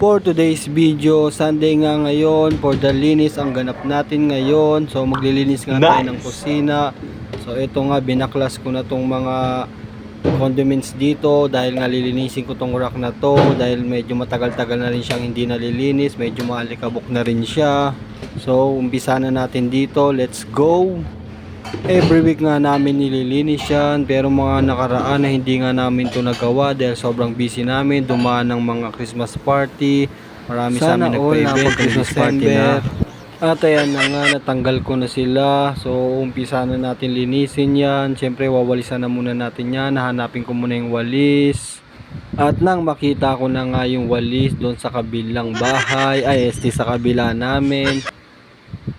For today's video, Sunday nga ngayon, for the linis ang ganap natin ngayon. So maglilinis nga tayo ng kusina. So ito nga, binaklas ko na tong mga condiments dito dahil nga lilinisin ko tong rack na to dahil medyo matagal-tagal na rin siyang hindi nalilinis, medyo maalikabok na rin siya. So umpisa na natin dito, let's go! Every week nga namin nililinis yan pero mga nakaraan na hindi nga namin to nagawa dahil sobrang busy namin dumaan ng mga Christmas party. Marami sa Sana amin all nagpa-event na Christmas party na. at ayan na nga natanggal ko na sila. So umpisa na natin linisin yan. Syempre wawalisan na muna natin yan. Hahanapin ko muna yung walis. At nang makita ko na nga yung walis doon sa kabilang bahay ay este sa kabila namin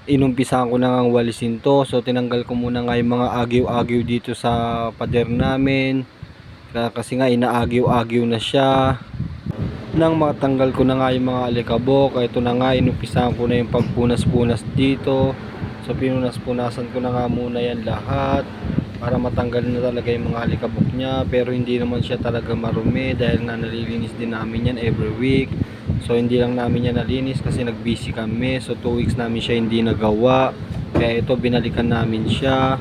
inumpisahan ko na nga walisin to. So tinanggal ko muna nga yung mga agyo-agyo dito sa pader namin. Kasi nga inaagyo-agyo na siya. Nang matanggal ko na nga yung mga alikabok ito na nga inumpisahan ko na yung pagpunas-punas dito. So pinunas-punasan ko na nga muna yan lahat para matanggal na talaga yung mga alikabok niya. Pero hindi naman siya talaga marumi dahil nga nalilinis din namin yan every week so hindi lang namin yan nalinis kasi nag-busy kami. So 2 weeks namin siya hindi nagawa. Kaya ito binalikan namin siya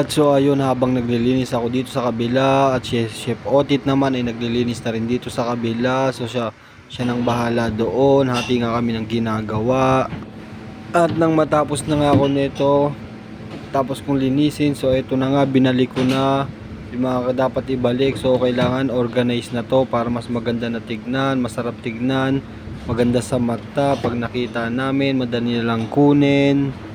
At so ayun habang naglilinis ako dito sa kabila at si Chef Otit naman ay naglilinis na rin dito sa kabila. So siya siya nang bahala doon. Hati nga kami ng ginagawa. At nang matapos na nga ako nito, tapos kong linisin. So ito na nga binalik ko na yung mga dapat ibalik. So kailangan organize na to para mas maganda na tignan, masarap tignan, maganda sa mata. Pag nakita namin, madali na lang kunin.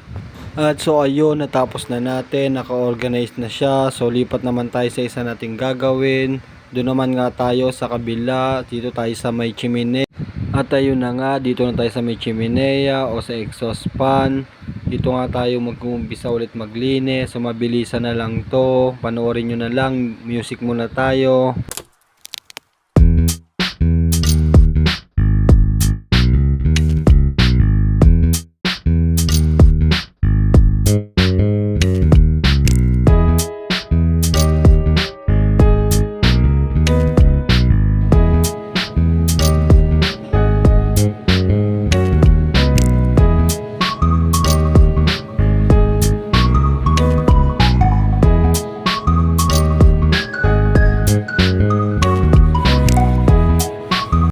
At so ayun, natapos na natin, naka-organize na siya. So lipat naman tayo sa isa nating gagawin. Doon naman nga tayo sa kabila, dito tayo sa may chimney. At ayun na nga, dito na tayo sa may chimenea o sa exhaust fan. Dito nga tayo mag-uumpisa ulit maglinis. So mabilisan na lang to. Panoorin nyo na lang, music muna tayo.